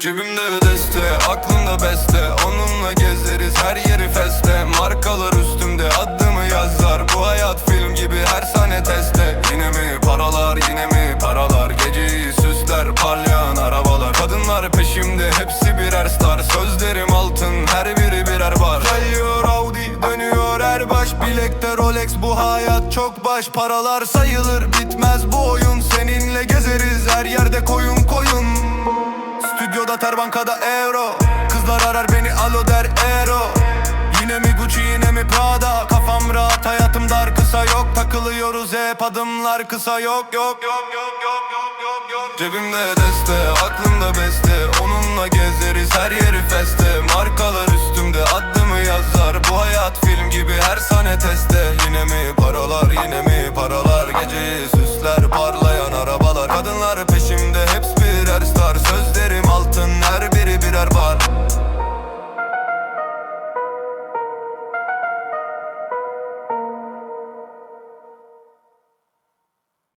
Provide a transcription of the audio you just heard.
Cebimde deste, aklımda beste. Onunla gezeriz her yeri feste. Markalar üstümde adımı yazar. Bu hayat film gibi her sahne teste. Yine mi paralar yine mi paralar? Geceyi süsler parlayan arabalar. Kadınlar peşimde hepsi birer star. Sözlerim altın her biri birer bar Geliyor Audi dönüyor her baş Bilekte Rolex bu hayat çok baş. Paralar sayılır bitmez bu oyun Stüdyoda ter bankada euro. Kızlar arar beni alo der ero. Yine mi Gucci yine mi Prada? Kafam rahat hayatım dar kısa yok. Takılıyoruz hep adımlar kısa. Yok yok yok yok yok yok yok yok. Cebimde deste aklımda beste. Onunla gezeriz her yeri feste. Markalar üstümde adımı yazar. Bu hayat film gibi her sahne teste. Yine mi paralar yine mi paralar? Geceyi süsler parlayan arabalar. Kadınlar peşimde hepsi birer star. Sözde